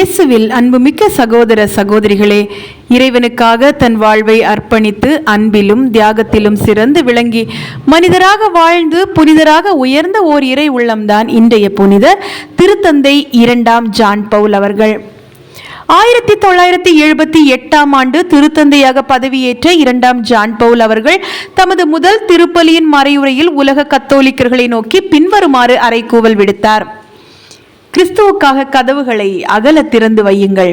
இயேசுவில் அன்புமிக்க சகோதர சகோதரிகளே இறைவனுக்காக தன் வாழ்வை அர்ப்பணித்து அன்பிலும் தியாகத்திலும் சிறந்து விளங்கி மனிதராக வாழ்ந்து புனிதராக உயர்ந்த ஓர் இறை உள்ளம்தான் இன்றைய புனிதர் திருத்தந்தை இரண்டாம் ஜான் பவுல் அவர்கள். ஆயிரத்தி தொள்ளாயிரத்தி எழுபத்தி எட்டாம் ஆண்டு திருத்தந்தையாக பதவியேற்ற இரண்டாம் ஜான் பவுல் அவர்கள் தமது முதல் திருப்பலியின் மறையுரையில் உலக கத்தோலிக்கர்களை நோக்கி பின்வருமாறு அறைகூவல் விடுத்தார். கிறிஸ்துவுக்காக கதவுகளை அகல திறந்து வையுங்கள்.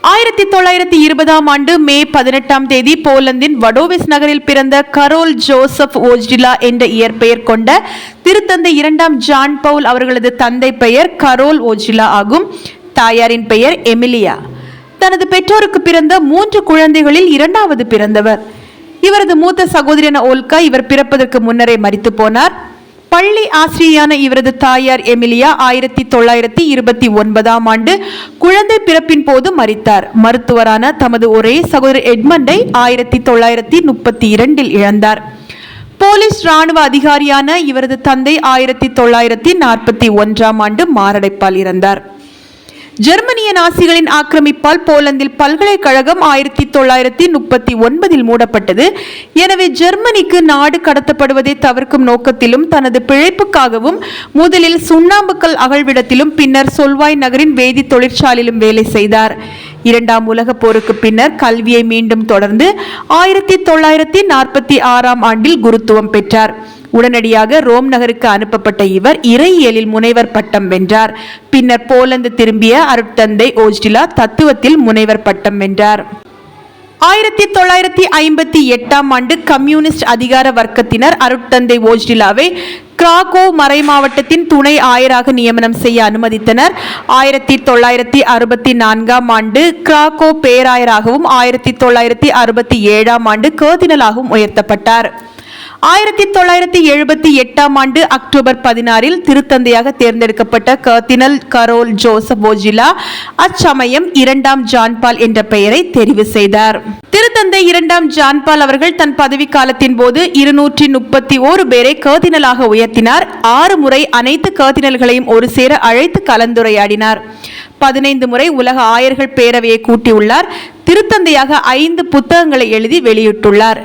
ஆயிரத்தி தொள்ளாயிரத்தி இருபதாம் ஆண்டு மே பதினெட்டாம் தேதி போலந்தின் வடோவிஸ் நகரில் பிறந்த கரோல் ஜோசப் ஓஜிலா என்ற இயற்பெயர் கொண்ட திருத்தந்தை இரண்டாம் ஜான் பவுல் அவர்களது தந்தை பெயர் கரோல் ஓஜிலா ஆகும். தாயாரின் பெயர் எமிலியா. தனது பெற்றோருக்கு பிறந்த மூன்று குழந்தைகளில் இரண்டாவது பிறந்தவர். இவரது மூத்த சகோதரியான ஓல்கா இவர் பிறப்பதற்கு முன்னரே மறித்து போனார். பள்ளி ஆசிரியரான இவரது தாயார் எமிலியா ஆயிரத்தி தொள்ளாயிரத்தி இருபத்தி ஒன்பதாம் ஆண்டு குழந்தை பிறப்பின் போது மரித்தார். மருத்துவரான தமது ஒரே சகோதரர் எட்மண்டை ஆயிரத்தி தொள்ளாயிரத்தி முப்பத்தி இரண்டில் இழந்தார். போலீஸ் ராணுவ அதிகாரியான இவரது தந்தை ஆயிரத்தி தொள்ளாயிரத்தி நாற்பத்தி ஒன்றாம் ஆண்டு மாரடைப்பால் இறந்தார். ஜெர்மனிய நாசிகளின் ஆக்கிரமிப்பால் போலந்தில் பல்கலைக்கழகம் ஆயிரத்தி தொள்ளாயிரத்தி முப்பத்தி ஒன்பதில் மூடப்பட்டது. எனவே ஜெர்மனிக்கு நாடு கடத்தப்படுவதை தவிர்க்கும் நோக்கத்திலும் தனது பிழைப்புக்காகவும் முதலில் சுண்ணாம்புக்கல் அகழ்விடத்திலும் பின்னர் சொல்வாய் நகரின் வேதி தொழிற்சாலையிலும் வேலை செய்தார். இரண்டாம் உலகப் போருக்கு பின்னர் கல்வியை மீண்டும் தொடர்ந்து ஆயிரத்தி தொள்ளாயிரத்தி நாற்பத்தி ஆறாம் ஆண்டில் குருத்துவம் பெற்றார். உடனடியாக ரோம் நகருக்கு அனுப்பப்பட்ட இவர் இறையியலில் முனைவர் பட்டம் வென்றார். பின்னர் போலந்து திரும்பிய அருட்தந்தை ஓஜ்டிலா தத்துவத்தில் முனைவர் பட்டம் வென்றார். ஆயிரத்தி தொள்ளாயிரத்தி ஐம்பத்தி எட்டாம் ஆண்டு கம்யூனிஸ்ட் அதிகார வர்க்கத்தினர் அருட்தந்தை ஓஜ்டிலாவை கிராகோ மறைமாவட்டத்தின் துணை ஆயராக நியமனம் செய்ய அனுமதித்தனர். ஆயிரத்தி தொள்ளாயிரத்தி அறுபத்தி நான்காம் ஆண்டு கிராகோ பேராயராகவும் ஆயிரத்தி தொள்ளாயிரத்தி அறுபத்தி ஏழாம் ஆண்டு கேர்தினலாகவும் உயர்த்தப்பட்டார். ஆயிரத்தி தொள்ளாயிரத்தி எழுபத்தி எட்டாம் ஆண்டு அக்டோபர் பதினாறில் திருத்தந்தையாக தேர்ந்தெடுக்கப்பட்ட கர்தினல் கரோல் ஜோசப் ஓஜிலா அச்சமயம் இரண்டாம் ஜான்பால் என்ற பெயரை தெரிவு செய்தார். திருத்தந்தை இரண்டாம் ஜான்பால் அவர்கள் தன் பதவி காலத்தின் போது இருநூற்றி முப்பத்தி ஓரு பேரை கர்தினலாக உயர்த்தினார். ஆறு முறை அனைத்து கர்தினல்களையும் ஒரு சேர அழைத்து கலந்துரையாடினார். பதினைந்து முறை உலக ஆயர்கள் பேரவையை கூட்டியுள்ளார். திருத்தந்தையாக ஐந்து புத்தகங்களை எழுதி வெளியிட்டுள்ளார்.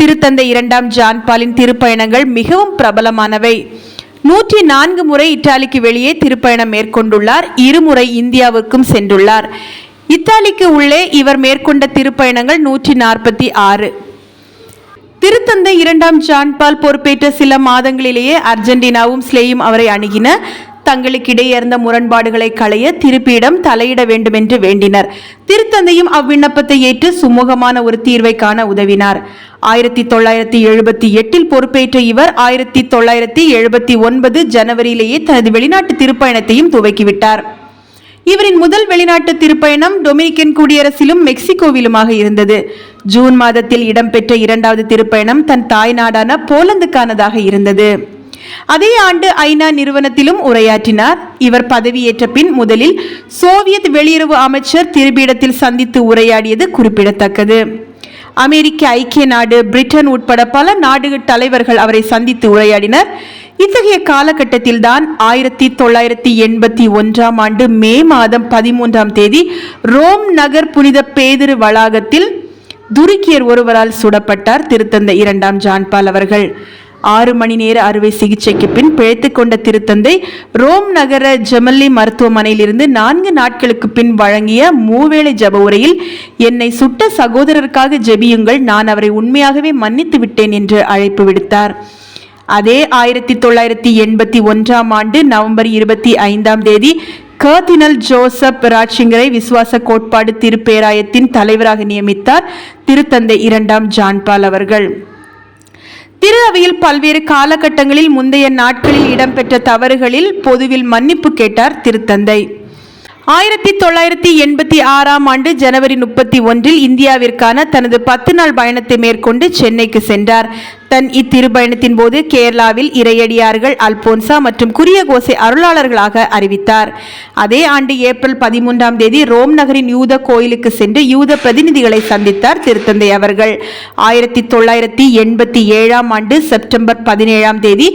திருத்தந்தை இரண்டாம் ஜான்பாலின் திருப்பயணங்கள் மிகவும் பிரபலமானவை. நூற்றி நான்கு முறை இத்தாலிக்கு வெளியே திருப்பயணம் மேற்கொண்டுள்ளார். இருமுறை இந்தியாவுக்கும் சென்றுள்ளார். இத்தாலிக்கு உள்ளே இவர் மேற்கொண்ட திருப்பயணங்கள் நூற்றி நாற்பத்தி ஆறு. திருத்தந்தை இரண்டாம் ஜான்பால் பொறுப்பேற்ற சில மாதங்களிலேயே அர்ஜென்டினாவும் ஸ்லேயும் அவரை அணுகின. தங்களுக்கிடையே இருந்த முரண்பாடுகளை களைய திருப்பியிடம் தலையிட வேண்டும் என்று வேண்டினர். திருத்தந்தையும் அவ்விண்ணப்பத்தை ஏற்று சுமூகமான ஒரு தீர்வை காண உதவினார். ஆயிரத்தி தொள்ளாயிரத்தி எழுபத்தி எட்டில் பொறுப்பேற்ற இவர் ஆயிரத்தி தொள்ளாயிரத்தி எழுபத்தி ஒன்பது ஜனவரியிலேயே தனது வெளிநாட்டு திருப்பயணத்தையும் துவக்கிவிட்டார். இவரின் முதல் வெளிநாட்டு திருப்பயணம் டொமினிக்கன் குடியரசிலும் மெக்சிகோவிலுமாக இருந்தது. ஜூன் மாதத்தில் இடம்பெற்ற இரண்டாவது திருப்பயணம் தன் தாய் நாடான போலந்துக்கானதாக இருந்தது. அதே ஆண்டு ஐநா நிறுவனத்திலும் உரையாற்றினார். இவர் பதவியேற்ற பின் முதலில் சோவியத் வெளியுறவு அமைச்சர் திருப்பீடத்தில் சந்தித்து உரையாடியது குறிப்பிடத்தக்கது. அமெரிக்க ஐக்கிய நாடு பிரிட்டன் உட்பட பல நாடுகள் தலைவர்கள் அவரை சந்தித்து உரையாடினர். இத்தகைய காலகட்டத்தில் தான் ஆயிரத்தி தொள்ளாயிரத்தி எண்பத்தி ஒன்றாம் ஆண்டு மே மாதம் பதிமூன்றாம் தேதி ரோம் நகர் புனித பேதிரு வளாகத்தில் துருக்கியர் ஒருவரால் சுடப்பட்டார் திருத்தந்த இரண்டாம் ஜான்பால் அவர்கள். ஆறு மணி நேர அறுவை சிகிச்சைக்கு பின் பிழைத்து கொண்ட திருத்தந்தை ரோம் நகர ஜெமல்லி மருத்துவமனையிலிருந்து நான்கு நாட்களுக்கு பின் வழங்கிய மூவேளை ஜப உரையில் என்னை சுட்ட சகோதரருக்காக ஜெபியுங்கள் நான் அவரை உண்மையாகவே மன்னித்து விட்டேன் என்று அழைப்பு விடுத்தார். அதே ஆயிரத்தி தொள்ளாயிரத்தி எண்பத்தி ஒன்றாம் ஆண்டு நவம்பர் இருபத்தி ஐந்தாம் தேதி கர்தினல் ஜோசப் ராட்சிங்கரை விசுவாச கோட்பாடு திருப்பேராயத்தின் தலைவராக நியமித்தார் திருத்தந்தை இரண்டாம் ஜான்பால் அவர்கள். திரு அவையில் பல்வேறு காலகட்டங்களில் முந்தைய நாட்களில் இடம்பெற்ற தவறுகளில் பொதுவில் மன்னிப்பு கேட்டார் திருத்தந்தை. ஆயிரத்தி தொள்ளாயிரத்தி எண்பத்தி ஆறாம் ஆண்டு ஜனவரி முப்பத்தி ஒன்றில் இந்தியாவிற்கான தனது பத்து நாள் பயணத்தை மேற்கொண்டு சென்னைக்கு சென்றார். தன் இத்திருப்பயணத்தின் போது கேரளாவில் இறையடியார்கள் அல்போன்சா மற்றும் குரியகோசை அருளாளர்களாக அறிவித்தார். அதே ஆண்டு ஏப்ரல் பதிமூன்றாம் தேதி ரோம் நகரின் யூத கோயிலுக்கு சென்று யூத பிரதிநிதிகளை சந்தித்தார் திருத்தந்தை அவர்கள். ஆயிரத்தி தொள்ளாயிரத்தி எண்பத்தி ஏழாம் ஆண்டு செப்டம்பர் பதினேழாம் தேதி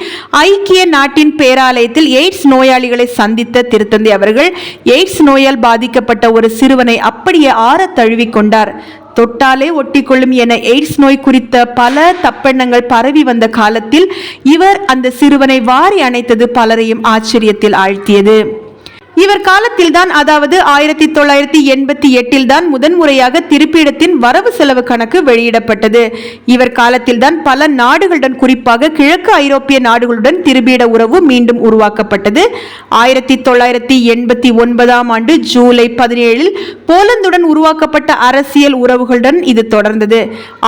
ஐக்கிய நாட்டின் பேராலயத்தில் எய்ட்ஸ் நோயாளிகளை சந்தித்த திருத்தந்தை அவர்கள் எய்ட்ஸ் நோயால் பாதிக்கப்பட்ட ஒரு சிறுவனை அப்படியே ஆற தழுவிக்கொண்டார் தொட்டாலே ஒட்டிக்கொள்ளும் என எய்ட்ஸ் நோய் குறித்த பல தப்பெண்ணங்கள் பரவி வந்த காலத்தில் இவர் அந்த சிறுவனை வாரி அணைத்தது பலரையும் ஆச்சரியத்தில் ஆழ்த்தியது. இவர் காலத்தில்தான் அதாவது ஆயிரத்தி தொள்ளாயிரத்தி எண்பத்தி எட்டில் தான் முதன்முறையாக திருப்பிடத்தின் வரவு செலவு கணக்கு வெளியிடப்பட்டது. இவர் காலத்தில்தான் பல நாடுகளுடன் குறிப்பாக கிழக்கு ஐரோப்பிய நாடுகளுடன் திருப்பீட உறவு மீண்டும் உருவாக்கப்பட்டது. ஆயிரத்தி தொள்ளாயிரத்தி எண்பத்தி ஒன்பதாம் ஆண்டு ஜூலை பதினேழில் போலந்துடன் உருவாக்கப்பட்ட அரசியல் உறவுகளுடன் இது தொடர்ந்தது.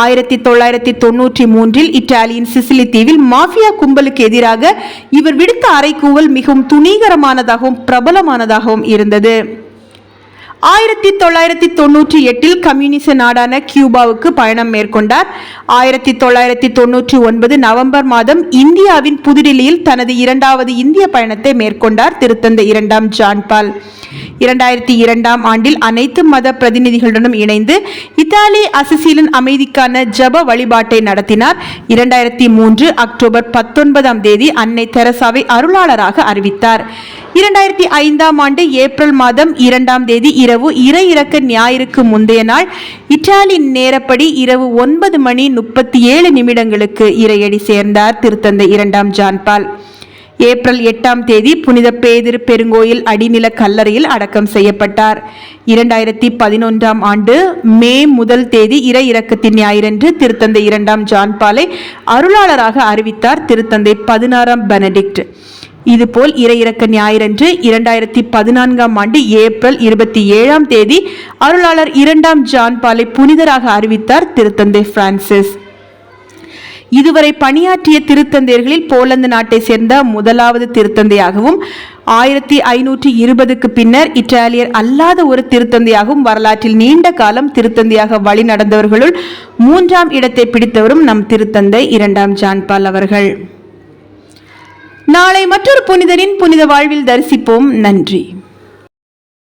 ஆயிரத்தி தொள்ளாயிரத்தி தொன்னூற்றி மூன்றில் இத்தாலியின் சிசிலி தீவில் மாஃபியா கும்பலுக்கு எதிராக இவர் விடுத்த அறைகூவல் மிகவும் துணிகரமானதாகவும் பிரபலமான முக்கியமானதாகவும் இருந்தது. ஆயிரத்தி தொள்ளாயிரத்தி தொண்ணூற்றி எட்டில் கம்யூனிச நாடான கியூபாவுக்கு பயணம் மேற்கொண்டார். ஆயிரத்தி தொள்ளாயிரத்தி தொண்ணூற்றி ஒன்பது நவம்பர் மாதம் இந்தியாவின் புதுடில்லியில் தனது இரண்டாவது இந்திய பயணத்தை மேற்கொண்டார் திருத்தந்தை இரண்டாம் ஜான்பால். இரண்டாயிரத்தி இரண்டாம் ஆண்டில் அனைத்து மத பிரதிநிதிகளுடனும் இணைந்து இத்தாலி அசிசீலன் அமைதிக்கான ஜப வழிபாட்டை நடத்தினார். இரண்டாயிரத்தி மூன்று அக்டோபர் பத்தொன்பதாம் தேதி அன்னை தெரசாவை அருளாளராக அறிவித்தார். இரண்டாயிரத்தி ஐந்தாம் ஆண்டு ஏப்ரல் மாதம் இரண்டாம் தேதி இரவு இறை இறக்க ஞாயிறுக்கு முந்தைய நாள் இத்தாலி நேரப்படி இரவு ஒன்பது மணி முப்பத்தி ஏழு நிமிடங்களுக்கு இறையடி சேர்ந்தார் திருத்தந்தை இரண்டாம் ஜான்பால் ஏப்ரல் எட்டாம் தேதி புனித பேதிரு பெருங்கோயில் அடிநில கல்லறையில் அடக்கம் செய்யப்பட்டார். இரண்டாயிரத்தி பதினொன்றாம் ஆண்டு மே முதல் தேதி இறை இறக்கத்தின் ஞாயிறன்று திருத்தந்தை இரண்டாம் ஜான்பாலை அருளாளராக அறிவித்தார் திருத்தந்தை பதினாறாம் பெனடிக்ட். இதுபோல் இறையிறக்க ஞாயிறன்று இரண்டாயிரத்தி பதினான்காம் ஆண்டு ஏப்ரல் இருபத்தி ஏழாம் தேதி அருளாளர் இரண்டாம் ஜான் பாலை புனிதராக அறிவித்தார் திருத்தந்தை பிரான்சிஸ். இதுவரை பணியாற்றிய திருத்தந்தையர்களில் போலந்து நாட்டை சேர்ந்த முதலாவது திருத்தந்தையாகவும் ஆயிரத்தி ஐநூற்றி இருபதுக்கு பின்னர் இத்தாலியர் அல்லாத ஒரு திருத்தந்தையாகவும் வரலாற்றில் நீண்ட காலம் திருத்தந்தையாக வழி நடந்தவர்களுள் மூன்றாம் இடத்தை பிடித்தவரும் நம் திருத்தந்தை இரண்டாம் ஜான்பால் அவர்கள். நாளை மற்றொரு புனிதரின் புனித வாழ்வில் தரிசிப்போம். நன்றி.